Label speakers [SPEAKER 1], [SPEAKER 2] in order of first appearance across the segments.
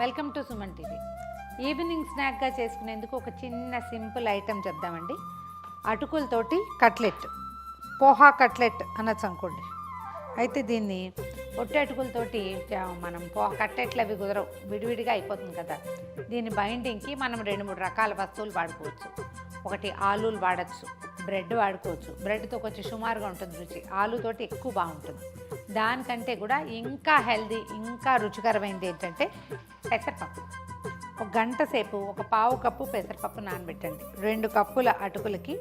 [SPEAKER 1] Welcome to Suman TV. Evening స్నాక్గా చేసుకునేందుకు ఒక చిన్న సింపుల్ ఐటెం చెప్దామండి. అటుకులతోటి కట్లెట్ పోహా కట్లెట్ అనొచ్చు అనుకోండి. అయితే దీన్ని పొట్టి అటుకులతోటి మనం పోహా కట్లెట్లు అవి కుదరవు. విడివిడిగా అయిపోతుంది కదా. దీని బైండింగ్కి మనం రెండు మూడు రకాల వస్తువులు వాడుకోవచ్చు. ఒకటి ఆలూలు వాడచ్చు బ్రెడ్ వాడుకోవచ్చు. బ్రెడ్తో కొంచెం సుమారుగా ఉంటుంది రుచి. ఆలుతోటి ఎక్కువ బాగుంటుంది. దానికంటే కూడా ఇంకా హెల్దీ ఇంకా రుచికరమైనది ఏంటంటే పెసరపప్పు. ఒక గంట సేపు ఒక పావు కప్పు పెసరపప్పు నానబెట్టండి. రెండు కప్పుల అటుకులకి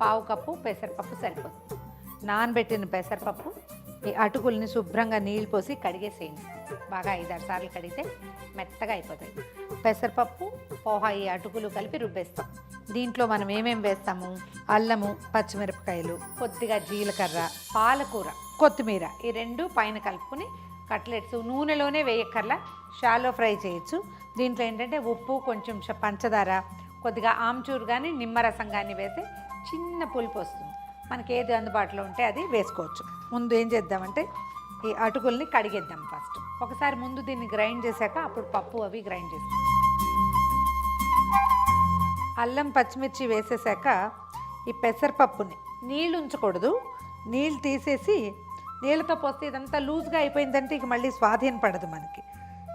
[SPEAKER 1] పావు కప్పు పెసరపప్పు సరిపోతుంది నానబెట్టిన పెసరపప్పు ఈ అటుకుల్ని శుభ్రంగా నీళ్ళు పోసి కడిగేసేయండి. బాగా ఐదారు సార్లు కడిగితే మెత్తగా అయిపోతాయి. పెసరపప్పు పోహా ఈ అటుకులు కలిపి రుబ్బేస్తాం. దీంట్లో మనం ఏమేమి వేస్తాము? అల్లము పచ్చిమిరపకాయలు కొద్దిగా జీలకర్ర పాలకూర కొత్తిమీర ఈ రెండు పైన కలుపుకొని కట్లెట్స్ నూనెలోనే వేయక్కర్లా షాలో ఫ్రై చేయొచ్చు. దీంట్లో ఏంటంటే ఉప్పు కొంచెం పంచదార కొద్దిగా ఆమ్చూరు కానీ నిమ్మరసం కానీ వేస్తే చిన్న పులుపు వస్తుంది. మనకి ఏది అందుబాటులో ఉంటే అది వేసుకోవచ్చు. ముందు ఏం చేద్దామంటే ఈ అటుకుల్ని కడిగేద్దాం ఫస్ట్. ఒకసారి ముందు దీన్ని గ్రైండ్ చేశాక అప్పుడు పప్పు అవి గ్రైండ్ చేస్తాం. అల్లం పచ్చిమిర్చి వేసేసాక ఈ పెసరపప్పుని నీళ్ళు ఉంచకూడదు. నీళ్ళు తీసేసి నీళ్ళతో పోస్తే ఇదంతా లూజ్గా అయిపోయిందంటే ఇక మళ్ళీ స్వాధీన పడదు మనకి.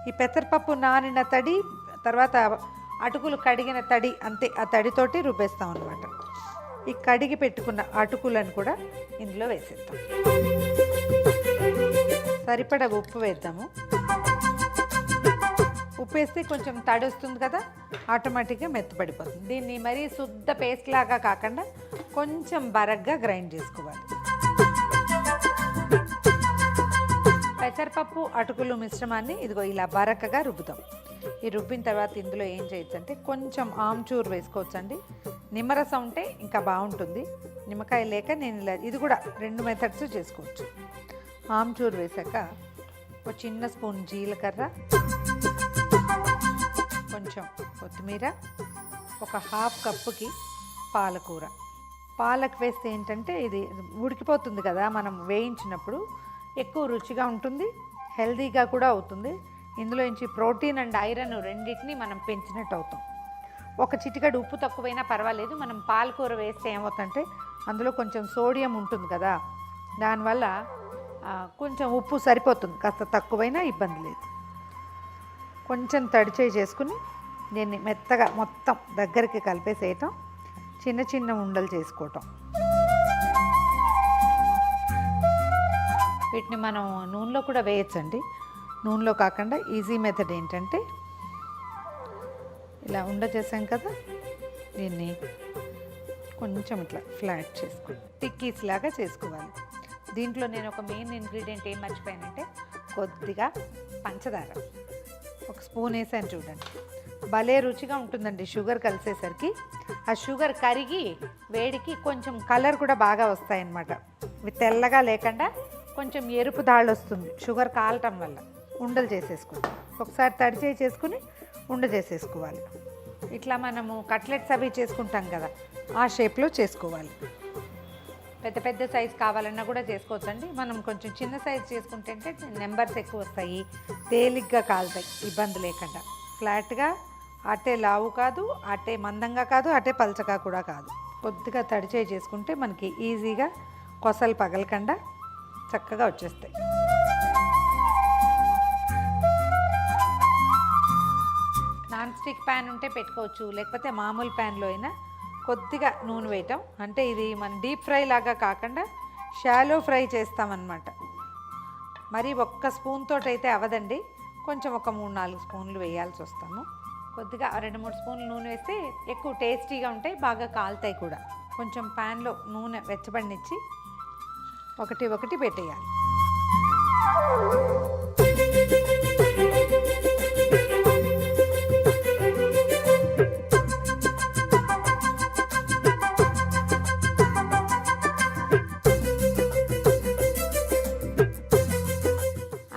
[SPEAKER 1] ఈ పెసరపప్పు నానిన తడి తర్వాత అటుకులు కడిగిన తడి అంతే ఆ తడితోటి రుబ్బేస్తాం అనమాట ఈ కడిగి పెట్టుకున్న అటుకులను కూడా ఇందులో వేసేద్దాం. సరిపడ ఉప్పు వేద్దాము. ఉప్పు వేస్తే కొంచెం తడి వస్తుంది కదా ఆటోమేటిక్గా మెత్తపడిపోతుంది దీన్ని మరీ శుద్ధ పేస్ట్ లాగా కాకుండా కొంచెం బరగ్గా గ్రైండ్ చేసుకోవాలి. పెసరపప్పు అటుకులు మిశ్రమాన్ని ఇదిగో ఇలా బరకగా రుబ్బుతాం ఈ రుబ్బిన తర్వాత ఇందులో ఏం చేయొచ్చు అంటే కొంచెం ఆమ్చూర్ వేసుకోవచ్చండి. నిమ్మరసం ఉంటే ఇంకా బాగుంటుంది. నిమ్మకాయ లేక నేను ఇలా ఇది కూడా రెండు మెథడ్స్ చేసుకోవచ్చు. ఆమ్చూర్ వేసాక ఒక చిన్న స్పూన్ జీలకర్ర కొంచెం కొత్తిమీర ఒక హాఫ్ కప్పుకి పాలకూర. పాలకు వేస్తే ఏంటంటే ఇది ఉడికిపోతుంది కదా మనం వేయించినప్పుడు ఎక్కువ రుచిగా ఉంటుంది హెల్దీగా కూడా అవుతుంది. ఇందులో నుంచి ప్రోటీన్ అండ్ ఐరన్ రెండింటిని మనం పెంచినట్టు అవుతాం ఒక చిటికడు ఉప్పు తక్కువైనా పర్వాలేదు మనం పాలకూర వేస్తే ఏమవుతుందంటే అందులో కొంచెం సోడియం ఉంటుంది కదా దానివల్ల కొంచెం ఉప్పు సరిపోతుంది కాస్త తక్కువైనా ఇబ్బంది లేదు. కొంచెం తడిచేయి చేసుకుని దీన్ని మెత్తగా మొత్తం దగ్గరికి కలిపేసేయటం చిన్న చిన్న ఉండలు చేసుకోవటం. వీటిని మనం నూనెలో కూడా వేయచ్చండి. నూనెలో కాకుండా ఈజీ మెథడ్ ఏంటంటే ఇలా ఉండ చేసాం కదా దీన్ని కొంచెం ఇట్లా ఫ్లాట్ చేసుకోవాలి టిక్కీస్ లాగా చేసుకోవాలి. దీంట్లో నేను ఒక మెయిన్ ఇంగ్రీడియంట్ ఏం మర్చిపోయానంటే కొద్దిగా పంచదార. ఒక స్పూన్ వేసాను చూడండి. భలే రుచిగా ఉంటుందండి షుగర్ కలిసేసరికి. ఆ షుగర్ కరిగి వేడికి కొంచెం కలర్ కూడా బాగా వస్తాయన్నమాట. తెల్లగా లేకుండా కొంచెం ఎరుపు దాళ్ళు వస్తుంది. షుగర్ కాలటం వల్ల ఉండలు చేసేసుకుంటాం ఒకసారి తడిచేయి చేసుకుని ఉండ చేసేసుకోవాలి. ఇట్లా మనము కట్లెట్స్ అవి చేసుకుంటాం కదా ఆ షేప్లో చేసుకోవాలి. పెద్ద పెద్ద సైజ్ కావాలన్నా కూడా చేసుకోవచ్చండి. మనం కొంచెం చిన్న సైజ్ చేసుకుంటే నెంబర్స్ ఎక్కువ వస్తాయి. తేలిగ్గా కాలుతాయి ఇబ్బంది లేకుండా. ఫ్లాట్గా అటే లావు కాదు అటే మందంగా కాదు అటే పలచగా కూడా కాదు. కొద్దిగా తడిచేయి చేసుకుంటే మనకి ఈజీగా కొసలు పగలకుండా చక్కగా వచ్చేస్తాయి. నాన్ స్టిక్ ప్యాన్ ఉంటే పెట్టుకోవచ్చు లేకపోతే మామూలు ప్యాన్లో అయినా కొద్దిగా నూనె వేయటం. అంటే ఇది మన డీప్ ఫ్రై లాగా కాకుండా షాలో ఫ్రై చేస్తామన్నమాట. మరి ఒక్క స్పూన్ తోటి అయితే అవదండి. కొంచెం ఒక మూడు నాలుగు స్పూన్లు వేయాల్సి వస్తాము. కొద్దిగా రెండు మూడు స్పూన్లు నూనె వేస్తే ఎక్కువ టేస్టీగా ఉంటాయి బాగా కాలుతాయి కూడా. కొంచెం ప్యాన్లో నూనె వెచ్చబడినిచ్చి ఒకటి ఒకటి పెట్టేయాలి.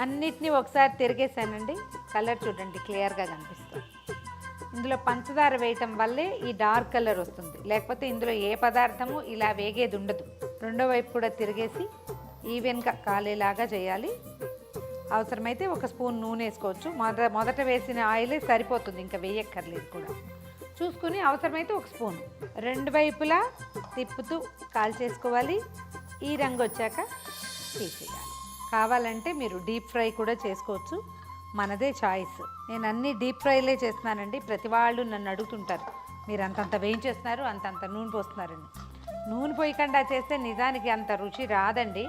[SPEAKER 1] అన్నిటినీ ఒకసారి తిరిగేసానండి. కలర్ చూడండి క్లియర్గా కనిపిస్తుంది. ఇందులో పంచదార వేయటం వల్లే ఈ డార్క్ కలర్ వస్తుంది. లేకపోతే ఇందులో ఏ పదార్థము ఇలా వేగేది ఉండదు. రెండో వైపు కూడా తిరిగేసి ఈవెన్గా కాలేలాగా చేయాలి. అవసరమైతే ఒక స్పూన్ నూనె వేసుకోవచ్చు. మొదట మొదట వేసిన ఆయిలే సరిపోతుంది ఇంకా వేయక్కర్లేదు కూడా. చూసుకుని అవసరమైతే ఒక స్పూన్. రెండు వైపులా తిప్పుతూ కాల్చేసుకోవాలి. ఈ రంగు వచ్చాక తీసేయాలి. కావాలంటే మీరు డీప్ ఫ్రై కూడా చేసుకోవచ్చు. మనదే చాయిస్. నేను అన్ని డీప్ ఫ్రైలే చేస్తున్నానండి. ప్రతి వాళ్ళు నన్ను అడుగుతుంటారు మీరు అంతంత వేయించేస్తున్నారు అంతంత నూనె పోస్తున్నారని. నూనె పోయకుండా చేస్తే నిజానికి అంత రుచి రాదండి.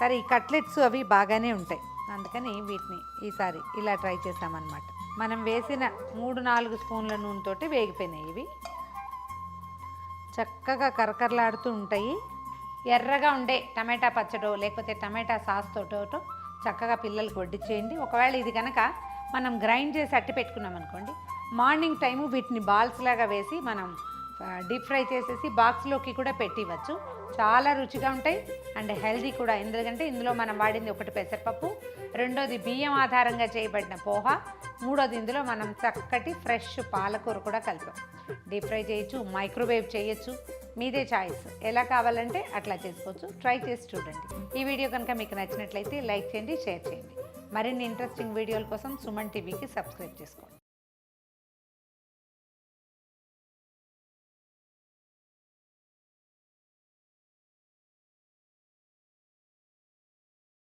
[SPEAKER 1] సరే ఈ కట్లెట్స్ అవి బాగానే ఉంటాయి. అందుకని వీటిని ఈసారి ఇలా ట్రై చేసామన్నమాట మనం వేసిన మూడు నాలుగు స్పూన్ల నూనెతోటి వేగిపోయినాయి ఇవి. చక్కగా కరకరలాడుతూ ఉంటాయి. ఎర్రగా ఉండే టమాటా పచ్చడో లేకపోతే టమాటా సాస్ తోటో చక్కగా పిల్లలకి వడ్డించేయండి ఒకవేళ ఇది కనుక మనం గ్రైండ్ చేసి అట్టి పెట్టుకున్నాం అనుకోండి మార్నింగ్ టైము వీటిని బాల్స్ లాగా వేసి మనం డీప్ ఫ్రై చేసేసి బాక్స్లోకి కూడా పెట్టివచ్చు చాలా రుచిగా ఉంటాయి అండ్ హెల్దీ కూడా. ఎందుకంటే ఇందులో మనం వాడింది ఒకటి పెసరపప్పు రెండోది బియ్యం ఆధారంగా చేయబడిన పోహ మూడోది ఇందులో మనం చక్కటి ఫ్రెష్ పాలకూర కూడా కలిపాం. డీప్ ఫ్రై చేయొచ్చు మైక్రోవేవ్ చేయొచ్చు మీదే చాయిస్ ఎలా కావాలంటే అట్లా చేసుకోవచ్చు. ట్రై చేసి చూడండి. ఈ వీడియో కనుక మీకు నచ్చినట్లయితే లైక్ చేయండి షేర్ చేయండి. మరిన్ని ఇంట్రెస్టింగ్ వీడియోల కోసం సుమన్ టీవీకి సబ్స్క్రైబ్ చేసుకోండి.